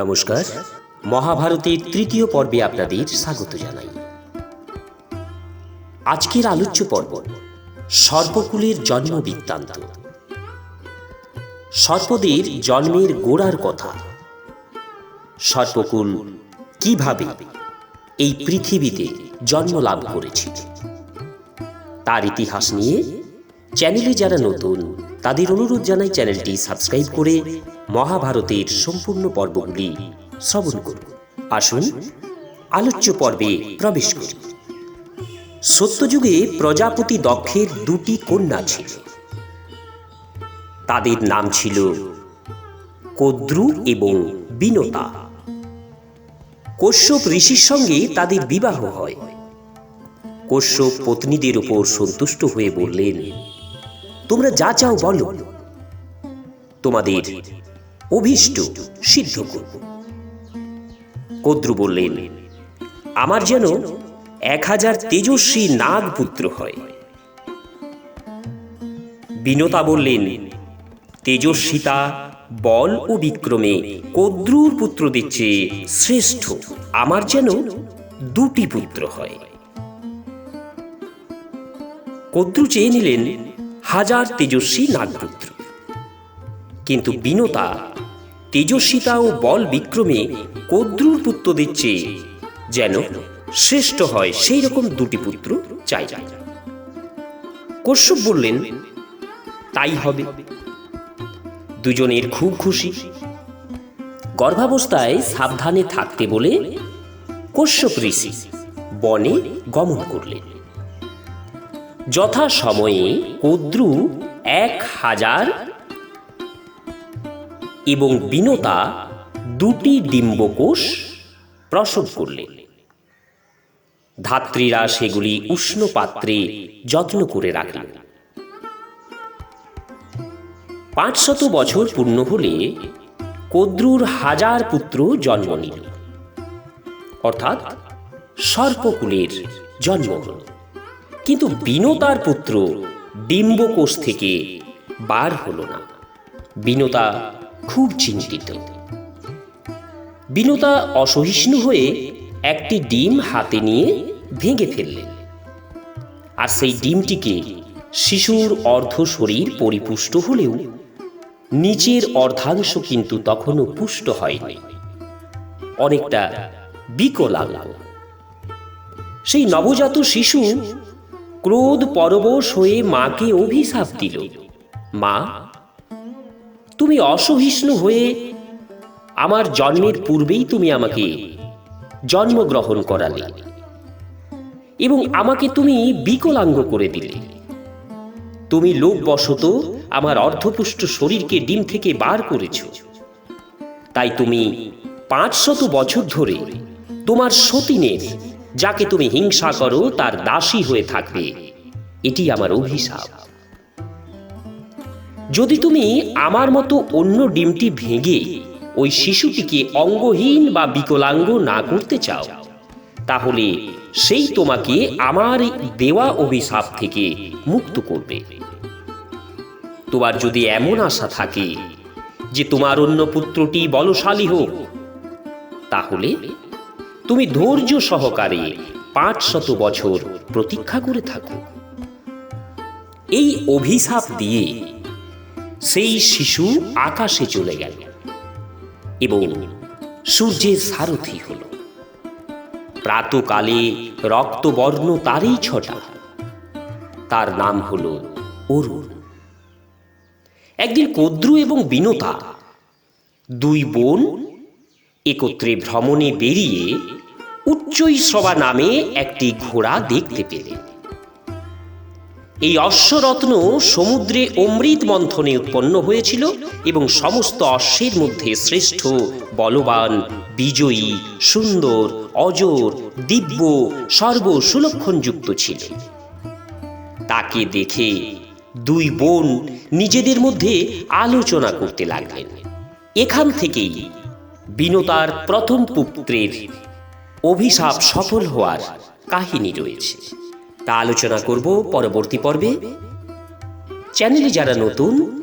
নমস্কার। মহাভারতের তৃতীয় পর্বে আপনাদের স্বাগত জানাই। আজকের আলোচ্য পর্ব, সর্পকুলের জন্ম বৃত্তান্ত সর্পদের জন্মের গোড়ার কথা। সর্পকুল কীভাবে এই পৃথিবীতে জন্ম লাভ করেছিল, তার ইতিহাস নিয়ে চ্যানেলে যারা নতুন তাদের অনুরোধ জানাই চ্যানেলটি সাবস্ক্রাইব করে মহাভারতের সম্পূর্ণ পর্বগুলি শ্রবণ করুন। আসুন, আলোচ্য পর্বে প্রবেশ করি। সত্যযুগে প্রজাপতি দক্ষের দুটি কন্যা ছিল। তাদের নাম ছিল কদ্রু এবং বিনতা। কশ্যপ ঋষির সঙ্গে তাদের বিবাহ হয়। কশ্যপ পত্নীদের উপর সন্তুষ্ট হয়ে বললেন তোমরা যা চাও বলো। তোমাদের অভীষ্ট সিদ্ধ করব। কদ্রু বললেন, আমার যেন এক হাজার তেজস্বী নাগ পুত্র হয়। বিনতা বললেন, তেজস্বিতা বল ও বিক্রমে কদ্রুর পুত্রদের চেয়ে শ্রেষ্ঠ আমার যেন দুটি পুত্র হয়। কদ্রু চেয়ে নিলেন হাজার তেজস্বী নাগপুত্র। কিন্তু বিনতা তেজস্বিতা ও বল বিক্রমে কদ্রুর পুত্রদের চেয়ে যেন শ্রেষ্ঠ হয় সেই রকম দুটি পুত্র চাই। কশ্যপ বললেন, তাই হবে। দুজনের খুব খুশি। গর্ভাবস্থায় সাবধানে থাকতে বলে কশ্যপ ঋষি বনে গমন করলেন। যথা সময়ে কদ্রু এক হাজার এবং বিনতা দুটি ডিম্বকোষ প্রসব করলেন। ধাত্রীরা সেগুলি উষ্ণ পাত্রে যত্ন করে রাখলেন। পাঁচশত বছর পূর্ণ হলে কদ্রুর হাজার পুত্র জন্ম নিল। অর্থাৎ সর্পকুলের জন্ম হল। কিন্তু বিনতার পুত্র ডিম্বকোষ থেকে বার হল না। বিনতা খুব চিন্তিত। বিনতা অসহিষ্ণু হয়ে একটি ডিম হাতে নিয়ে ভেঙে ফেললেন। আর সেই ডিমটিকে শিশুর অর্ধ শরীর পরিপুষ্ট হলেও নিচের অর্ধাংশ কিন্তু তখনও পুষ্ট হয়নি। অনেকটা বিকলাঙ্গ। সেই নবজাত শিশু ক্রোধ পরবশ হয়ে মাকে অভিশাপ দিল। মা, তুমি অসহিষ্ণু হয়ে আমার জন্মের পূর্বেই তুমি আমাকে জন্মগ্রহণ করালে এবং আমাকে তুমি বিকলাঙ্গ করে দিলে। তুমি লোকবশত আমার অর্ধপুষ্ট শরীরকে ডিম থেকে বার করেছ। তাই তুমি পাঁচশত বছর ধরে তোমার সতীনের যাকে তুমি হিংসা করো, তার দাসী হয়ে থাকবে। এটি আমার অভিশাপ। যদি তুমি আমার মতো অন্য ডিমটি ভেঙে ওই শিশুটিকে অঙ্গহীন বা বিকলাঙ্গ না করতে চাও, তাহলে সেই তোমাকে আমার দেওয়া অভিশাপ থেকে মুক্ত করবে। তোমার যদি এমন আশা থাকে যে তোমার অন্য পুত্রটি বলশালী হোক, তাহলে তুমি ধৈর্য সহকারে পাঁচ শত বছর প্রতীক্ষা করে থাকো। এই অভিশাপ দিয়ে সেই শিশু আকাশে চলে গেল এবং সূর্যের সারথি হল। প্রাতকালে রক্তবর্ণ তারই ছটা, তার নাম হল অরুণ। একদিন কদ্রু এবং বিনতা দুই বোন একত্রে ভ্রমণে বেরিয়ে উচ্চৈশ্রবা নামে একটি ঘোড়া দেখতে পেলেন এই অশ্বরত্ন সমুদ্রে অমৃত মন্থনে উৎপন্ন হয়েছিল এবং সমস্ত অশ্বের মধ্যে শ্রেষ্ঠ, বলবান, বিজয়ী, সুন্দর, অজর, দিব্য সর্ব সুলক্ষণযুক্ত ছিল। তাকে দেখে দুই বোন নিজেদের মধ্যে আলোচনা করতে লাগলেন। এখান থেকেই বিনতার প্রথম পুত্রের অভিশাপ সফল হওয়ার কাহিনী রয়েছে। তা আলোচনা করব পরবর্তী পর্বে। চ্যানেলে যারা নতুন,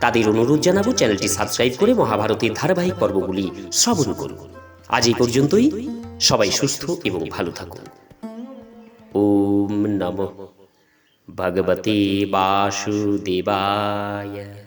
তাদের অনুরোধ জানাব চ্যানেলটি সাবস্ক্রাইব করে মহাভারতের ধারাবাহিক পর্বগুলি শ্রবণ করুন। আজ এই পর্যন্তই। সবাই সুস্থ এবং ভালো থাকুন। ওম নমঃ ভগবতে বাসুদেবায়।